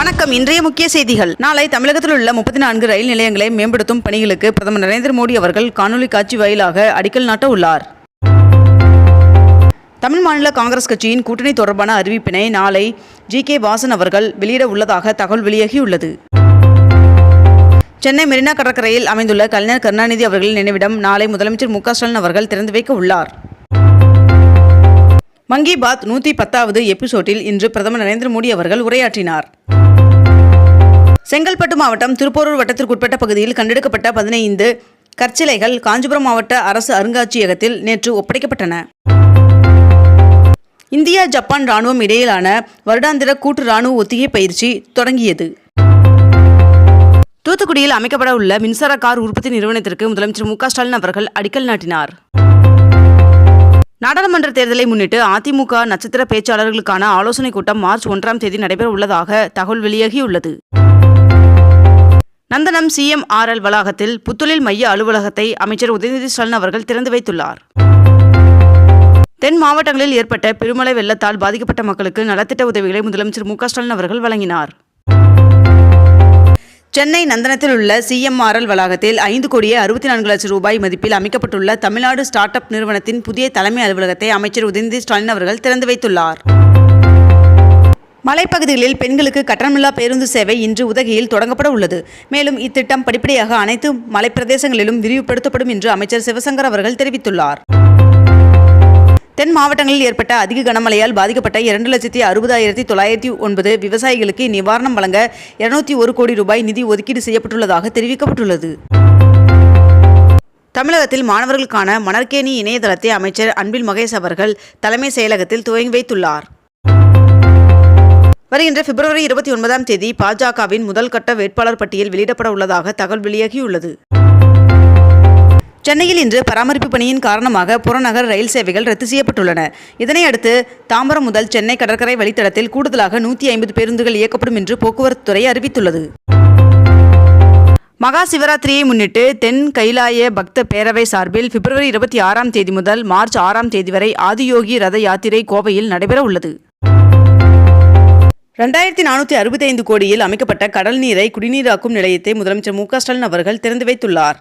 வணக்கம். இன்றைய முக்கிய செய்திகள். நாளை தமிழகத்தில் உள்ள முப்பத்தி நான்கு ரயில் நிலையங்களை மேம்படுத்தும் பணிகளுக்கு பிரதமர் நரேந்திர மோடி அவர்கள் காணொலி காட்சி வாயிலாக அடிக்கல் நாட்ட உள்ளார் தமிழ் மாநில காங்கிரஸ் கட்சியின் கூட்டணி தொடர்பான அறிவிப்பினை நாளை ஜி கே வாசன் அவர்கள் வெளியிட உள்ளதாக தகவல் வெளியாகியுள்ளது. சென்னை மெரினா கடற்கரையில் அமைந்துள்ள கலைஞர் கருணாநிதி அவர்களின் நினைவிடம் நாளை முதலமைச்சர் மு ஸ்டாலின் அவர்கள் திறந்து வைக்க உள்ளார். மங்கி பாத் நூற்றி பத்தாவது எபிசோட்டில் இன்று பிரதமர் நரேந்திர மோடி அவர்கள் உரையாற்றினார். செங்கல்பட்டு மாவட்டம் திருப்போரூர் வட்டத்திற்குட்பட்ட பகுதியில் கண்டெடுக்கப்பட்ட பதினைந்து கற்சிலைகள் காஞ்சிபுரம் மாவட்ட அரசு அருங்காட்சியகத்தில் நேற்று ஒப்படைக்கப்பட்டன. இந்தியா ஜப்பான் ராணுவம் இடையிலான வருடாந்திர கூட்டு ராணுவ ஒத்திகை பயிற்சி தொடங்கியது. தூத்துக்குடியில் அமைக்கப்பட உள்ள மின்சார கார் உற்பத்தி நிறுவனத்திற்கு முதலமைச்சர் மு ஸ்டாலின் அவர்கள் அடிக்கல் நாட்டினார். நாடாளுமன்ற தேர்தலை முன்னிட்டு அதிமுக நட்சத்திர பேச்சாளர்களுக்கான ஆலோசனைக் கூட்டம் மார்ச் ஒன்றாம் தேதி நடைபெற உள்ளதாக தகவல் வெளியாகியுள்ளது. நந்தனம் சிஎம்ஆர்எல் வளாகத்தில் புத்தொழில் மைய அலுவலகத்தை அமைச்சர் உதயநிதி ஸ்டாலின் அவர்கள் திறந்து வைத்துள்ளார். தென் மாவட்டங்களில் ஏற்பட்ட பெருமழை வெள்ளத்தால் பாதிக்கப்பட்ட மக்களுக்கு நலத்திட்ட உதவிகளை முதலமைச்சர் மு ஸ்டாலின் அவர்கள் வழங்கினார். சென்னை நந்தனத்தில் உள்ள சிஎம்ஆர்எல் வளாகத்தில் ஐந்து கோடியே அறுபத்தி நான்கு லட்சம் ரூபாய் மதிப்பில் அமைக்கப்பட்டுள்ள தமிழ்நாடு ஸ்டார்ட் அப் நிறுவனத்தின் புதிய தலைமை அலுவலகத்தை அமைச்சர் உதயநிதி ஸ்டாலின் அவர்கள் திறந்து வைத்துள்ளார். மலைப்பகுதிகளில் பெண்களுக்கு கட்டணமில்லா பேருந்து சேவை இன்று உதகையில் தொடங்கப்பட உள்ளது. மேலும் இத்திட்டம் படிப்படியாக அனைத்து மலைப்பிரதேசங்களிலும் விரிவுபடுத்தப்படும் என்று அமைச்சர் சிவசங்கர் அவர்கள் தெரிவித்துள்ளார். தென் மாவட்டங்களில் ஏற்பட்ட அதிக கனமழையால் பாதிக்கப்பட்ட இரண்டு லட்சத்தி அறுபதாயிரத்தி தொள்ளாயிரத்தி ஒன்பது விவசாயிகளுக்கு நிவாரணம் வழங்க இருநூத்தி ஒரு கோடி ரூபாய் நிதி ஒதுக்கீடு செய்யப்பட்டுள்ளதாக தெரிவிக்கப்பட்டுள்ளது. தமிழகத்தில் மாணவர்களுக்கான மணற்கேணி இணையதளத்தை அமைச்சர் அன்பில் மகேஷ் அவர்கள் தலைமை செயலகத்தில் துவங்கி வைத்துள்ளார். வருகின்ற பிப்ரவரி இருபத்தி ஒன்பதாம் தேதி பாஜகவின் முதல் கட்ட வேட்பாளர் பட்டியல் வெளியிடப்பட உள்ளதாக தகவல் வெளியாகியுள்ளது. சென்னையில் இன்று பராமரிப்பு பணியின் காரணமாக புறநகர் ரயில் சேவைகள் ரத்து செய்யப்பட்டுள்ளன. இதனை அடுத்து தாம்பரம் முதல் சென்னை கடற்கரை வழித்தடத்தில் கூடுதலாக நூற்றி ஐம்பது பேருந்துகள் இயக்கப்படும் என்று போக்குவரத்து துறை அறிவித்துள்ளது. மகா சிவராத்திரியை முன்னிட்டு தென் கைலாய பக்த பேரவை சார்பில் பிப்ரவரி இருபத்தி ஆறாம் தேதி முதல் மார்ச் ஆறாம் தேதி வரை ஆதியோகி ரத யாத்திரை கோவையில் நடைபெற உள்ளது ரெண்டாயிரத்தி நானூற்றி அறுபத்தைந்து கோடியில் அமைக்கப்பட்ட கடல் நீரை குடிநீராக்கும் நிலையத்தை முதலமைச்சர் மு ஸ்டாலின் அவர்கள் திறந்து வைத்துள்ளார்.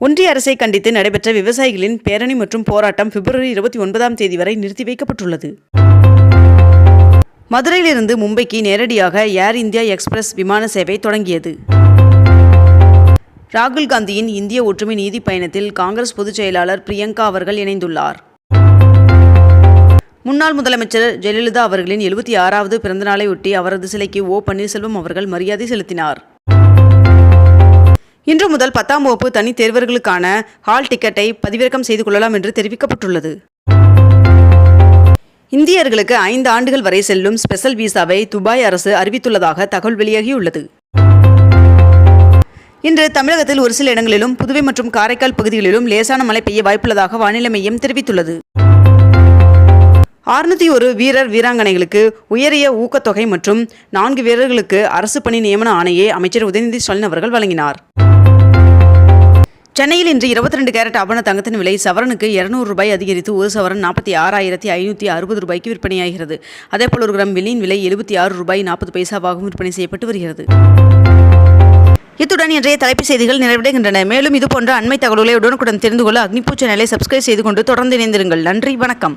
ஒன்றிய அரசை கண்டித்து நடைபெற்ற விவசாயிகளின் பேரணி மற்றும் போராட்டம் பிப்ரவரி இருபத்தி ஒன்பதாம் தேதி வரை நிறுத்தி வைக்கப்பட்டுள்ளது. மதுரையிலிருந்து மும்பைக்கு நேரடியாக ஏர் இந்தியா எக்ஸ்பிரஸ் விமான சேவை தொடங்கியது. ராகுல் காந்தியின் இந்திய ஒற்றுமை நீதி பயணத்தில் காங்கிரஸ் பொதுச் செயலாளர் பிரியங்கா அவர்கள் இணைந்துள்ளார். முன்னாள் முதலமைச்சர் ஜெயலலிதா அவர்களின் எழுபத்தி ஆறாவது பிறந்தநாளையொட்டி அவரது சிலைக்கு ஓ பன்னீர்செல்வம் அவர்கள் மரியாதை செலுத்தினார். இன்று முதல் பத்தாம் வகுப்பு தனித் தேர்வர்களுக்கான ஹால் டிக்கெட்டை பதிவிறக்கம் செய்து கொள்ளலாம் என்று தெரிவிக்கப்பட்டுள்ளது. இந்தியர்களுக்கு ஐந்து ஆண்டுகள் வரை செல்லும் ஸ்பெஷல் விசாவை துபாய் அரசு அறிவித்துள்ளதாக தகவல் வெளியாகியுள்ளது. இன்று தமிழகத்தில் ஒரு சில இடங்களிலும் புதுவை மற்றும் காரைக்கால் பகுதிகளிலும் லேசான மழை பெய்ய வாய்ப்புள்ளதாக வானிலை மையம் தெரிவித்துள்ளது. அறுநூத்தி ஒரு வீரர் வீராங்கனைகளுக்கு உயரிய ஊக்கத்தொகை மற்றும் நான்கு வீரர்களுக்கு அரசு பணி நியமன ஆணையை அமைச்சர் உதயநிதி ஸ்டாலின் அவர்கள் வழங்கினார். சென்னையில் இன்று இருபத்தி ரெண்டு கேரட் ஆபண தங்கத்தின் விலை சவரனுக்கு இருநூறு ரூபாய் அதிகரித்து ஒரு சவரன் நாற்பத்தி ஆறாயிரத்தி ஐநூற்றி அறுபது ரூபாய்க்கு விற்பனையாகிறது. அதேபோல் ஒரு கிராம் வெள்ளியின் விலை எழுபத்தி ஆறு ரூபாய் நாற்பது பைசாவாகவும் விற்பனை செய்யப்பட்டு வருகிறது. இத்துடன் இன்றைய தலைப்புச் செய்திகள் நிறைவடைகின்றன. மேலும் இதுபோன்ற அண்மை தகவல்களை உடனுக்குடன் தெரிந்து கொள்ள அக்னிபூ சேனலை சப்ஸ்கிரைப் செய்து கொண்டு தொடர்ந்து இணைந்திருங்கள். நன்றி வணக்கம்.